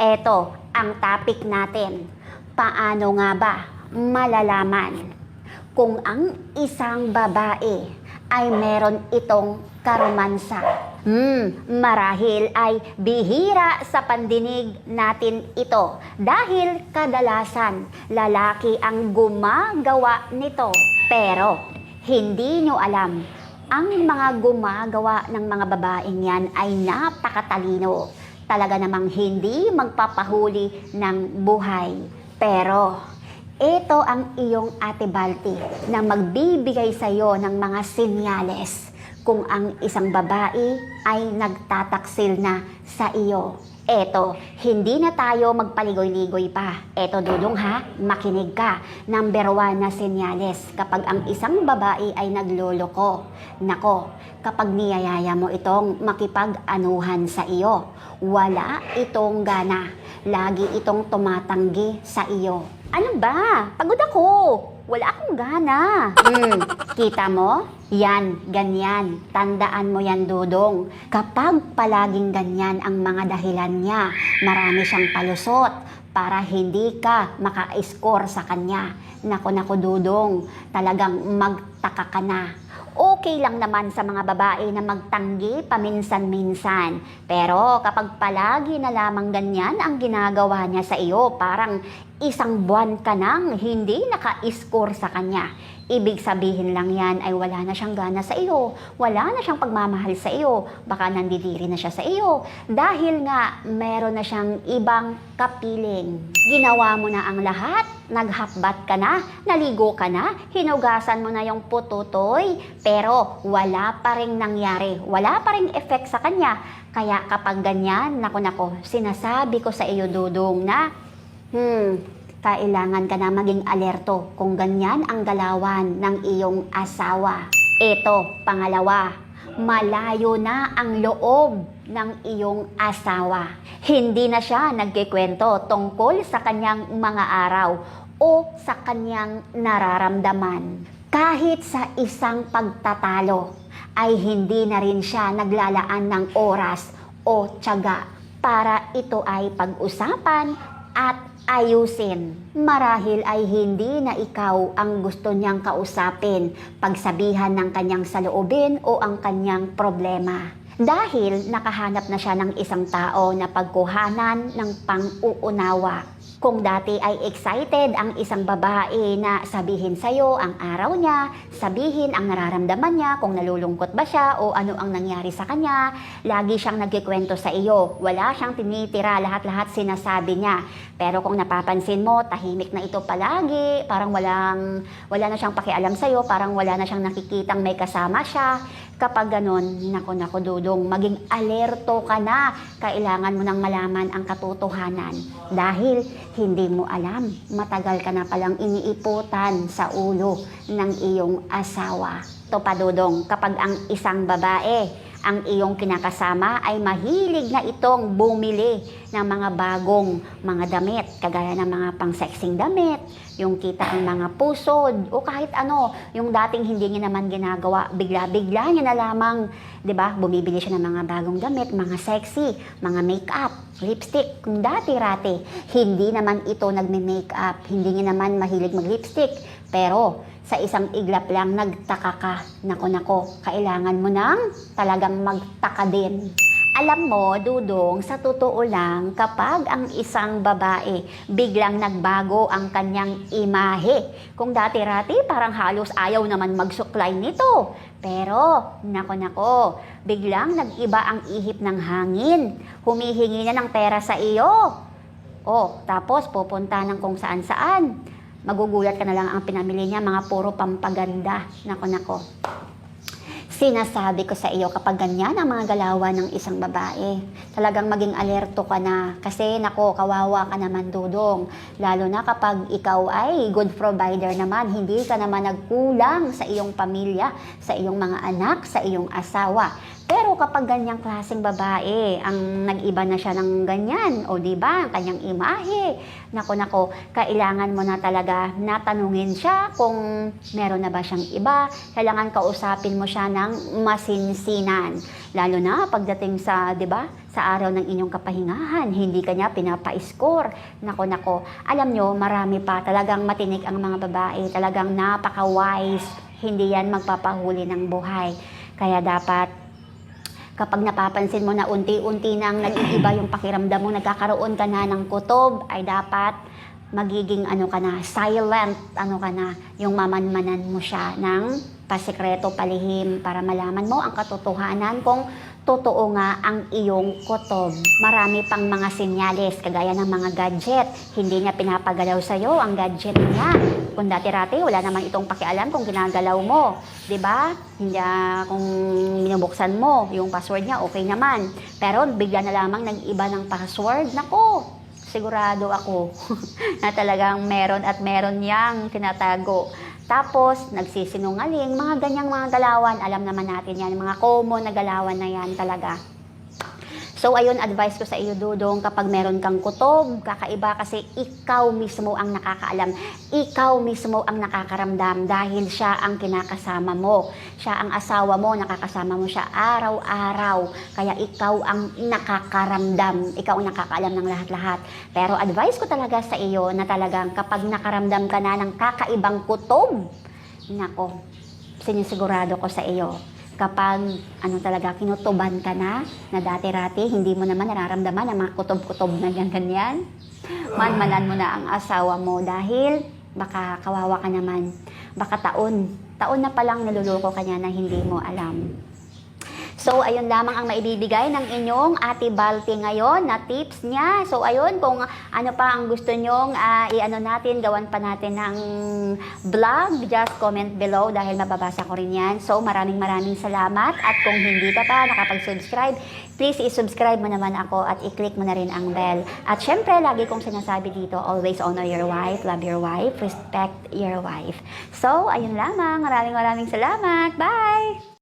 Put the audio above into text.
Eto ang topic natin. Paano nga ba malalaman kung ang isang babae ay meron itong karomansa? Hmm, marahil ay bihira sa pandinig natin ito dahil kadalasan lalaki ang gumagawa nito. Pero hindi nyo alam, ang mga gumagawa ng mga babaeng yan ay napakatalino. Talaga namang hindi magpapahuli ng buhay. Pero ito ang iyong ate Balti na magbibigay sa iyo ng mga sinyales kung ang isang babae ay nagtataksil na sa iyo. Eto, hindi na tayo magpaligoy-ligoy pa. Eto, Dudong ha, makinig ka. Number one na senyales, kapag ang isang babae ay nagloloko, nako, kapag niyayaya mo itong makipag-anuhan sa iyo, wala itong gana. Lagi itong tumatanggi sa iyo. Ano ba? Pagod ako. Wala akong gana. Hmm, kita mo? Yan, ganyan. Tandaan mo yan, Dudong. Kapag palaging ganyan ang mga dahilan niya, marami siyang palusot para hindi ka maka-score sa kanya. Nako, nako, Dudong. Talagang magtaka ka na. Okay lang naman sa mga babae na magtanggi paminsan-minsan. Pero kapag palagi na lamang ganyan ang ginagawa niya sa iyo, parang isang buwan ka nang hindi naka-score sa kanya. Ibig sabihin lang yan ay wala na siyang gana sa iyo, wala na siyang pagmamahal sa iyo, baka nandidiri na siya sa iyo. Dahil nga meron na siyang ibang kapiling. Ginawa mo na ang lahat, naghapbat ka na, naligo ka na, hinugasan mo na yung pututoy, pero wala pa rin nangyari, wala pa rin effect sa kanya. Kaya kapag ganyan, nako nako, sinasabi ko sa iyo dudong na Hmm, kailangan ka na maging alerto kung ganyan ang galawan ng iyong asawa. Ito, pangalawa, malayo na ang loob ng iyong asawa. Hindi na siya nagkikwento tungkol sa kanyang mga araw o sa kanyang nararamdaman. Kahit sa isang pagtatalo, ay hindi na rin siya naglalaan ng oras o tiyaga para ito ay pag-usapan at ayusin. Marahil ay hindi na ikaw ang gusto niyang kausapin, pagsabihan ng kanyang saloobin o ang kanyang problema. Dahil nakahanap na siya ng isang tao na pagkuhanan ng pang-uunawa. Kung dati ay excited ang isang babae na sabihin sa'yo ang araw niya, sabihin ang nararamdaman niya, kung nalulungkot ba siya o ano ang nangyari sa kanya, lagi siyang nagkikwento sa iyo. Wala siyang tinitira, lahat-lahat sinasabi niya. Pero kung napapansin mo, tahimik na ito palagi, parang walang, wala na siyang pakialam sa'yo, parang wala na siyang nakikitang may kasama siya. Kapag ganon, nako nako dudong, maging alerto ka na. Kailangan mo nang malaman ang katotohanan. Dahil hindi mo alam, matagal ka na palang iniiputan sa ulo ng iyong asawa. To pa dudong, kapag ang isang babae, ang iyong kinakasama ay mahilig na itong bumili ng mga bagong mga damit, kagaya ng mga pang-sexing damit, yung kita ang mga pusod, o kahit ano, yung dating hindi niya naman ginagawa, bigla-bigla niya na lamang, di ba, bumibili siya ng mga bagong damit, mga sexy, mga makeup, lipstick. Kung dati-rati, hindi naman ito nagme-makeup, hindi niya naman mahilig mag-lipstick, pero sa isang iglap lang, nagtaka ka. Nako, nako, kailangan mo nang talagang magtaka din. Alam mo, Dudong, sa totoo lang, kapag ang isang babae biglang nagbago ang kanyang imahe, kung dati-rati parang halos ayaw naman magsuklay nito. Pero, nako nako, biglang nag-iba ang ihip ng hangin. Humihingi na ng pera sa iyo. Oh, tapos pupunta ng kung saan-saan. Magugulat ka na lang ang pinamili niya, mga puro pampaganda. Nako, nako. Sinasabi ko sa iyo kapag ganyan ang mga galawan ng isang babae, talagang maging alerto ka na kasi nako kawawa ka naman dudong. Lalo na kapag ikaw ay good provider naman, hindi ka naman nagkulang sa iyong pamilya, sa iyong mga anak, sa iyong asawa. Pero kapag ganyang klaseng babae, ang nag-iba na siya ng ganyan, o di ba, ang kanyang imahe, nako nako, kailangan mo na talaga natanungin siya kung meron na ba siyang iba, kailangan kausapin mo siya ng masinsinan. Lalo na pagdating sa, di ba, sa araw ng inyong kapahingahan, hindi kanya pinapa-score. Nako nako, alam nyo, marami pa talagang matinik ang mga babae, talagang napaka-wise, hindi yan magpapahuli ng buhay. Kaya dapat kapag napapansin mo na unti-unti nang nag-iiba yung pakiramdam mo, nagkakaroon ka na ng kutob, ay dapat magiging ano ka na, silent, ano ka na, yung mamanmanan mo siya ng pasikreto, palihim, para malaman mo ang katotohanan kung totoo nga ang iyong kutob. Marami pang mga senyales, kagaya ng mga gadget. Hindi niya pinapagalaw sa'yo ang gadget niya. Kung dati-rati, wala naman itong pakialam kung ginagalaw mo. ba? Hindi ah, kung binubuksan mo yung password niya, okay naman. Pero bigla na lamang nag-iba ng password, nako, sigurado ako na talagang meron at meron niyang tinatago. Tapos, nagsisinungaling, mga ganyang mga galawan, alam naman natin yan, mga common na galawan na yan talaga. So, ayun, advice ko sa iyo, Dudong, kapag meron kang kutob, kakaiba kasi ikaw mismo ang nakakaalam. Ikaw mismo ang nakakaramdam dahil siya ang kinakasama mo. Siya ang asawa mo, nakakasama mo siya araw-araw. Kaya ikaw ang nakakaramdam. Ikaw ang nakakaalam ng lahat-lahat. Pero advice ko talaga sa iyo na talagang kapag nakaramdam ka na ng kakaibang kutob, nako, sinisigurado ko sa iyo, kapag ano talaga kinutuban ka na na dati-rati hindi mo naman nararamdaman ang mga kutob-kutob na yan ganyan. Manmanan mo na ang asawa mo dahil baka kawawa ka naman. Baka taon. Taon na palang naluloko ka niya na hindi mo alam So, ayun lamang ang maibibigay ng inyong Ate Balti ngayon na tips niya. So, ayun, kung ano pa ang gusto nyong ah, i-ano natin, gawan pa natin ng vlog, just comment below dahil mababasa ko rin yan. So, maraming maraming salamat. At kung hindi ka pa nakapag-subscribe, please i-subscribe mo naman ako at i-click mo na rin ang bell. At syempre, lagi kong sinasabi dito, always honor your wife, love your wife, respect your wife. So, ayun lamang. Maraming maraming salamat. Bye!